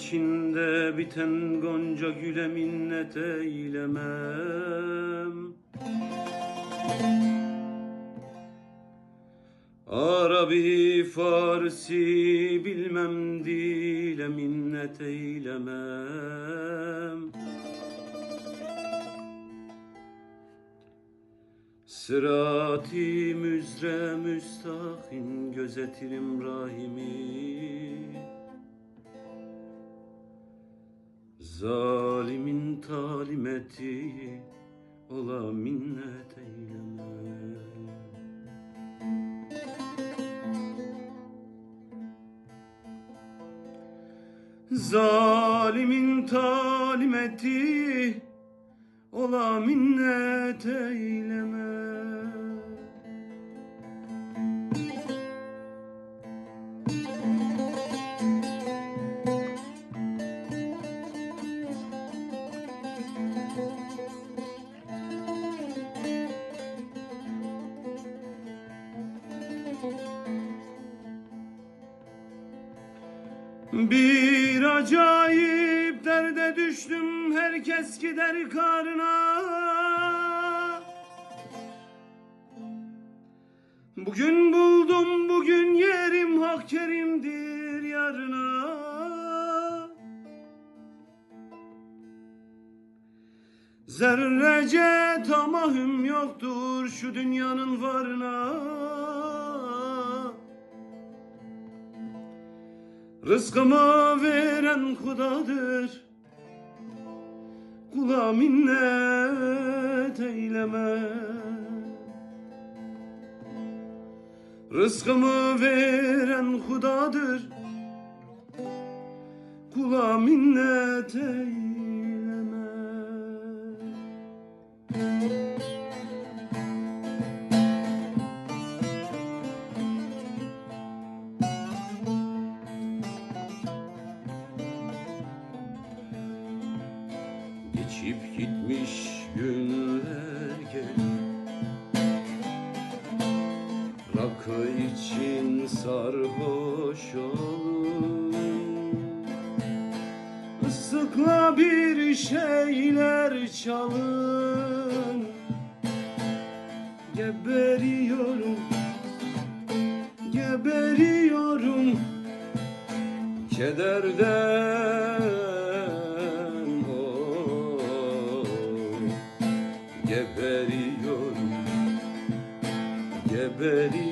içinde biten gonca güle minnet eylemem. Arabi Farsi bilmem dile minnet eylemem. Sırat-ı müzre müstakim gözetirim rahimi Zalimin talim ettiği ola minnet eyleme. Zalimin talim ettiği ola minnet eyleme Bir acayip derde düştüm herkes gider karına. Bugün buldum bugün yerim hak kerimdir yarına. Zerrece tamahüm yoktur şu dünyanın varına Rızkımı veren kudadır. Kula minnet eyleme. Rızkımı veren kudadır. Kula minnet eyleme Geçip gitmiş günler gel Rakı için sarhoş olun Islıkla bir şeyler çalın. Geberiyorum Geberiyorum. Kederden geberiyorum. Geberiyorum.